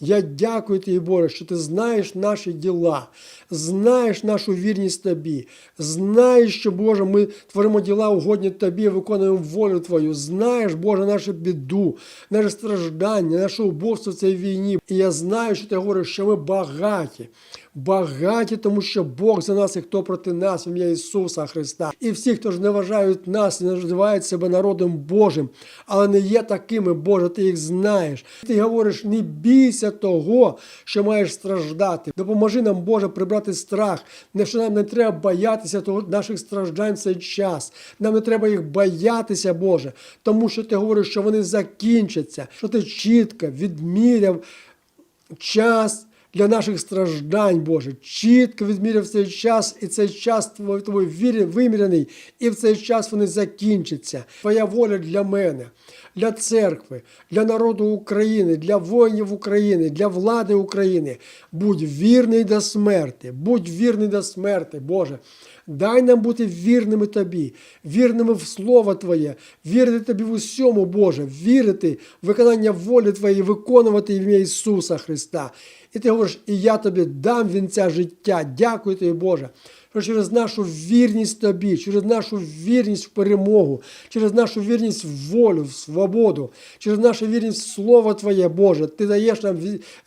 Я дякую тобі, Боже, що ти знаєш наші діла, знаєш нашу вірність тобі, знаєш, що, Боже, ми творимо діла угодні тобі, виконуємо волю Твою. Знаєш, Боже, нашу біду, наше страждання, наше убогство в цій війні. І я знаю, що ти говориш, що ми багаті. Багаті, тому що Бог за нас і хто проти нас, ім'я Ісуса Христа. І всі, хто ж не вважають нас, не називають себе народом Божим, але не є такими, Боже, ти їх знаєш. Ти говориш, не бійся того, що маєш страждати. Допоможи нам, Боже, прибрати страх. Не що нам не треба боятися того наших страждань цей час. Нам не треба їх боятися, Боже, тому що ти говориш, що вони закінчаться, що ти чітко відміряв час для наших страждань, Боже. Чітко відміряв цей час, і цей час твої вірі вір- виміряний, і в цей час вони закінчаться. Твоя воля для мене, для церкви, для народу України, для воїнів України, для влади України. Будь вірний до смерти, будь вірний до смерти, Боже. Дай нам бути вірними Тобі, вірними в Слово Твоє, вірити Тобі в усьому, Боже, вірити в виконання волі Твоєї, виконувати ім'я Ісуса Христа. І ти говориш, і я тобі дам вінця життя. Дякую тобі, Боже. Що через нашу вірність тобі, через нашу вірність в перемогу, через нашу вірність в волю, в свободу, через нашу вірність в Слово Твоє, Боже, Ти даєш нам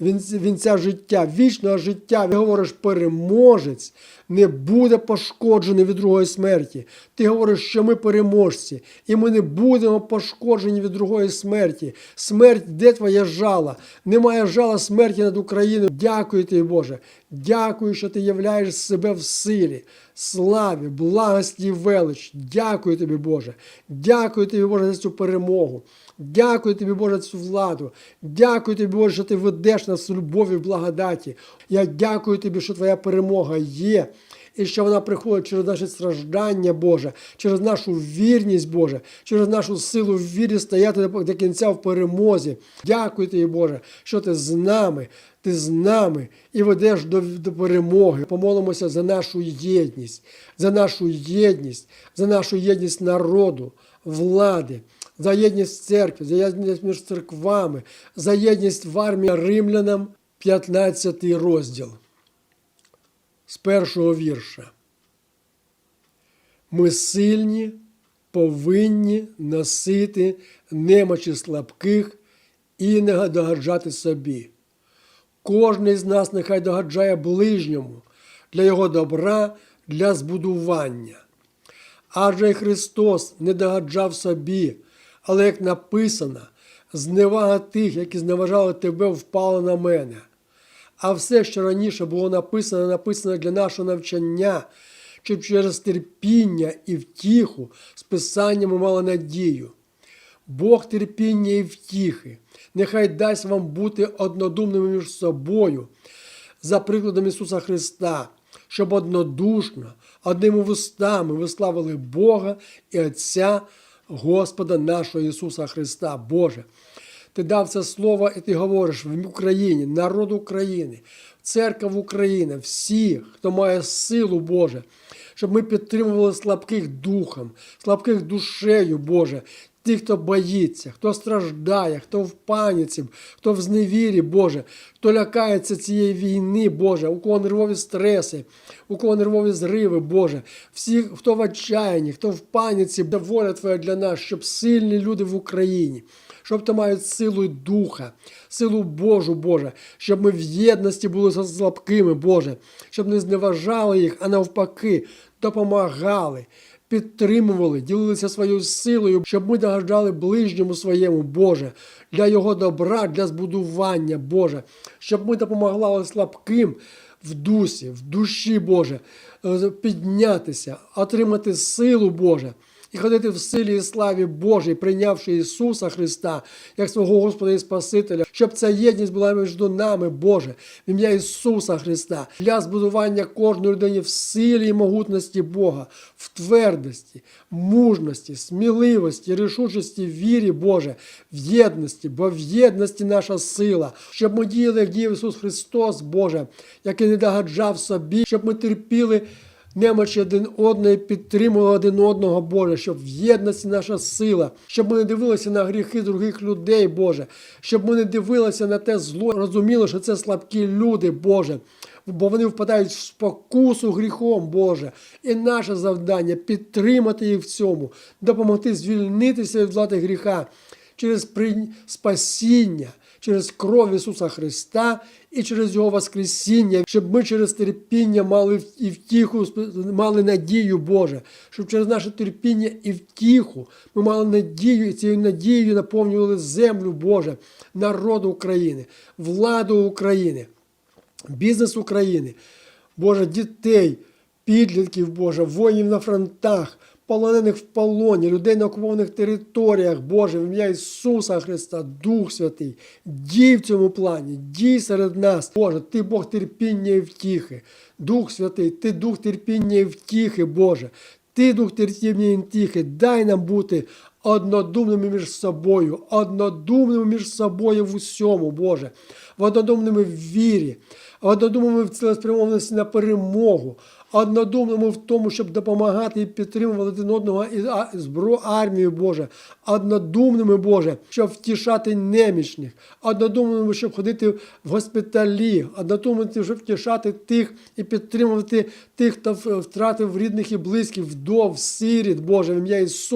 вінця- життя, вічного життя. Ти говориш, переможець не буде пошкоджений від другої смерті. Ти говориш, що ми переможці, і ми не будемо пошкоджені від другої смерті. Смерть, де твоє жало? Немає жала смерті над Україною. Дякую тобі, Боже. Дякую, що ти являєш себе в силі, славі, благості і велич. Дякую тобі, Боже. Дякую тобі, Боже, за цю перемогу. Дякую тобі, Боже, за цю владу. Дякую тобі, Боже, що ти ведеш нас в любові, в благодаті. Я дякую тобі, що твоя перемога є. І що вона приходить через наше страждання, Боже, через нашу вірність, Боже, через нашу силу в вірі стояти до до кінця в перемозі. Дякую тобі, Боже, що ти з нами, ти з нами і ведеш до, до перемоги. Помолимося за нашу єдність, за нашу єдність, за нашу єдність народу, влади. За єдність церкви, за єдність між церквами, за єдність в армії римлянам, 15 розділ з першого вірша. Ми сильні, повинні носити немочі слабких і не догаджати собі. Кожний з нас нехай догаджає ближньому для його добра, для збудування. Адже Христос не догаджав собі, але як написано, зневага тих, які зневажали тебе, впала на мене. А все, що раніше було написано, написано для нашого навчання, щоб через терпіння і втіху з писанням ми мали надію. Бог терпіння і втіхи, нехай дасть вам бути однодумними між собою, за прикладом Ісуса Христа, щоб однодушно, одними вустами ви славили Бога і Отця Господа нашого Ісуса Христа. Боже. Ти дав це слово, і ти говориш в Україні, народ України, церква України, всі, хто має силу Боже, щоб ми підтримували слабких духом, слабких душею, Боже. Тих, хто боїться, хто страждає, хто в паніці, хто в зневірі, Боже, хто лякається цієї війни, Боже, у кого нервові стреси, у кого нервові зриви, Боже, всі, хто в отчаянні, хто в паніці, воля Твоя для нас, щоб сильні люди в Україні, щоб то мають силу духа, силу Божу, Боже, щоб ми в єдності були слабкими, Боже, щоб не зневажали їх, а навпаки, допомагали. Підтримували, ділилися своєю силою, щоб ми догаджали ближньому своєму, Боже, для Його добра, для збудування, Боже, щоб ми допомагали слабким в дусі, в душі, Боже, е, піднятися, отримати силу, Боже і ходити в силі і славі Божій, прийнявши Ісуса Христа як свого Господа і Спасителя, щоб ця єдність була між нами, Боже, в ім'я Ісуса Христа, для збудування кожної людини в силі і могутності Бога, в твердості, мужності, сміливості, рішучості, вірі, Боже, в єдності, бо в єдності наша сила, щоб ми діяли, як діяв Ісус Христос, Боже, який не догаджав собі, щоб ми терпіли немочі один одної, підтримували один одного, Боже, щоб в єдності наша сила, щоб ми не дивилися на гріхи других людей, Боже, щоб ми не дивилися на те зло, розуміли, що це слабкі люди, Боже. Бо вони впадають в спокусу гріхом, Боже. І наше завдання підтримати їх в цьому, допомогти звільнитися від влади гріха через спасіння, через кров Ісуса Христа і через Його Воскресіння, щоб ми через терпіння мали і втіху, мали надію, Боже, щоб через наше терпіння і втіху ми мали надію, і цією надією наповнювали землю, Боже, народ України, владу України бізнес України, Боже, дітей, підлітків, Боже, воїнів на фронтах, полонених в полоні, людей на окупованих територіях, Боже, в ім'я Ісуса Христа, Дух Святий, дій в цьому плані, дій серед нас, Боже, Ти Бог терпіння і втіхи, Дух Святий, Ти Дух терпіння і втіхи, Боже. Ти, Дух терпіння і втіхи, дай нам бути однодумними між собою, однодумними між собою в усьому, Боже, в однодумними в вірі, однодумними в цілеспрямованості на перемогу, однодумними в тому, щоб допомагати і підтримувати один одного і зброю армію, Боже, однодумними, Боже, щоб втішати немічних, однодумними, щоб ходити в госпіталі, однодумними, щоб втішати тих і підтримувати тих, хто втратив рідних і близьких, вдов, сиріт, Боже, в ім'я Ісуса.